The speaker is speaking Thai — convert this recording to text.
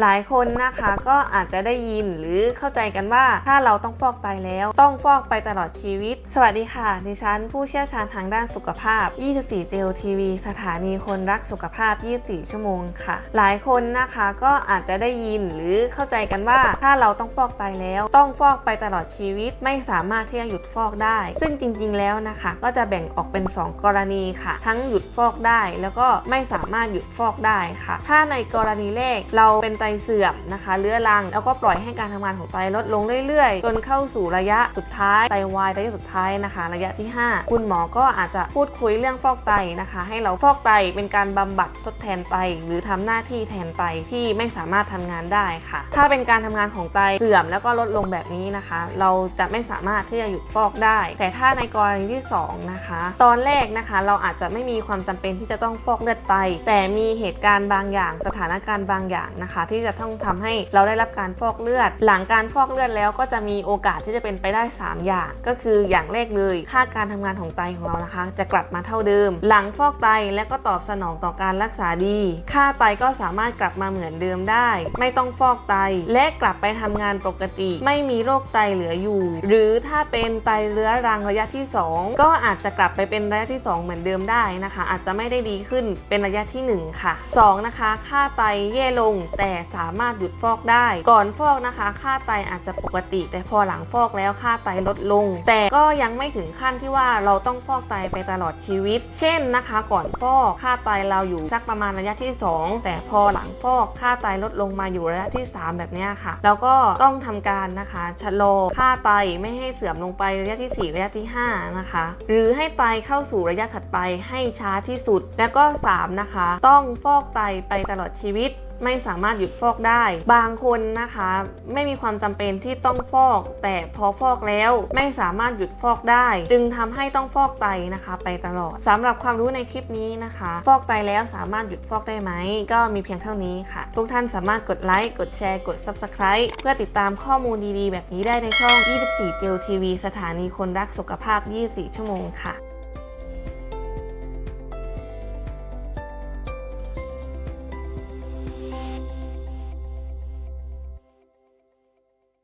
หลายคนนะคะก็อาจจะได้ยินหรือเข้าใจกันว่าถ้าเราต้องฟอกไตแล้ว ต้องฟอกไปตลอดชีวิต สวัสดีค่ะ ดิฉันผู้เชี่ยวชาญทางด้านสุขภาพ 24 เจลทีวีสถานีคนรักสุขภาพ 24 ชั่วโมงค่ะ หลายคนนะคะก็อาจจะได้ยินหรือเข้าใจกันว่าถ้าเราต้องฟอกไตแล้ว ต้องฟอกไปตลอดชีวิตไม่สามารถที่จะหยุดฟอกได้ ซึ่งจริงๆแล้วนะคะ ก็จะแบ่งออกเป็น 2 กรณีค่ะ ทั้งหยุดฟอกได้ แล้วก็ไม่สามารถหยุดฟอกได้ค่ะ ถ้าในกรณีแรกเราเป็นไตเสื่อมนะคะเรื้อรัง แล้วก็ปล่อยให้การทำงานของไตลดลงเรื่อยๆ จนเข้าสู่ระยะสุดท้ายไตวายระยะสุดท้ายนะคะ ระยะที่ 5 คุณหมอก็อาจจะพูดคุยเรื่องฟอกไตนะคะ ให้เราฟอกไตเป็นการบำบัดทดแทนไตหรือทำหน้าที่แทนไตที่ไม่สามารถทำงานได้ค่ะ ถ้าเป็นการทำงานของไตเสื่อมแล้วก็ลดลงแบบนี้นะคะ เราจะไม่สามารถที่จะหยุดฟอกได้ แต่ถ้าในกรณีที่สองนะคะ ตอนแรกนะคะ เราอาจจะไม่มีความจำเป็นที่จะต้องฟอกเลือดไต แต่มีเหตุการณ์บางอย่าง สถานการณ์บางอย่างนะคะที่จะต้องทำให้เราได้รับการฟอกเลือด หลังการฟอกเลือดแล้วก็จะมีโอกาสที่จะเป็นไปได้ 3 อย่าง ก็คืออย่างแรกเลยค่าการทำงานของไตของเรานะคะ จะกลับมาเท่าเดิม หลังฟอกไตและก็ตอบสนองต่อการรักษาดี ค่าไตก็สามารถกลับมาเหมือนเดิมได้ ไม่ต้องฟอกไต และกลับไปทำงานปกติ ไม่มีโรคไตเหลืออยู่ หรือถ้าเป็นไตเรื้อรังระยะที่ 2 ก็อาจจะกลับไปเป็นระยะที่ 2 เหมือนเดิมได้นะคะ อาจจะไม่ได้ดีขึ้นเป็นระยะทีหนึ่1 ค่ะ 2 นะคะ ค่าไตแย่ลงแต่สามารถหยุดฟอกได้ ก่อนฟอกนะคะ ค่าไตอาจจะปกติ แต่พอหลังฟอกแล้วค่าไตลดลง แต่ก็ยังไม่ถึงขั้นที่ว่าเราต้องฟอกไตไปตลอดชีวิต เช่นนะคะ ก่อนฟอกค่าไตเราอยู่สักประมาณระยะที่ 2 แต่พอหลังฟอกค่าไตลดลงมาอยู่ระยะที่ 3 แบบนี้ค่ะ แล้วก็ต้องทำการนะคะชะลอค่าไตไม่ให้เสื่อมลงไประยะที่ 4 ระยะที่ 5 นะคะ หรือให้ไตเข้าสู่ระยะถัดไปให้ช้าที่สุด แล้วก็ 3 นะคะ ต้องฟอกไตไปตลอดชีวิต ไม่สามารถหยุดฟอกได้ บางคนนะคะ ไม่มีความจำเป็นที่ต้องฟอก แต่พอฟอกแล้วไม่สามารถหยุดฟอกได้ จึงทำให้ต้องฟอกไตนะคะ ไปตลอดสำหรับความรู้ในคลิปนี้นะคะ ฟอกไตแล้วสามารถหยุดฟอกได้ไหม ก็มีเพียงเท่านี้ค่ะ ทุกท่านสามารถกดไลค์ กดแชร์ กด Subscribe เพื่อติดตามข้อมูลดีๆ แบบนี้ได้ในช่อง 24เจลทีวีสถานีคนรักสุขภาพ 24 ชั่วโมงค่ะ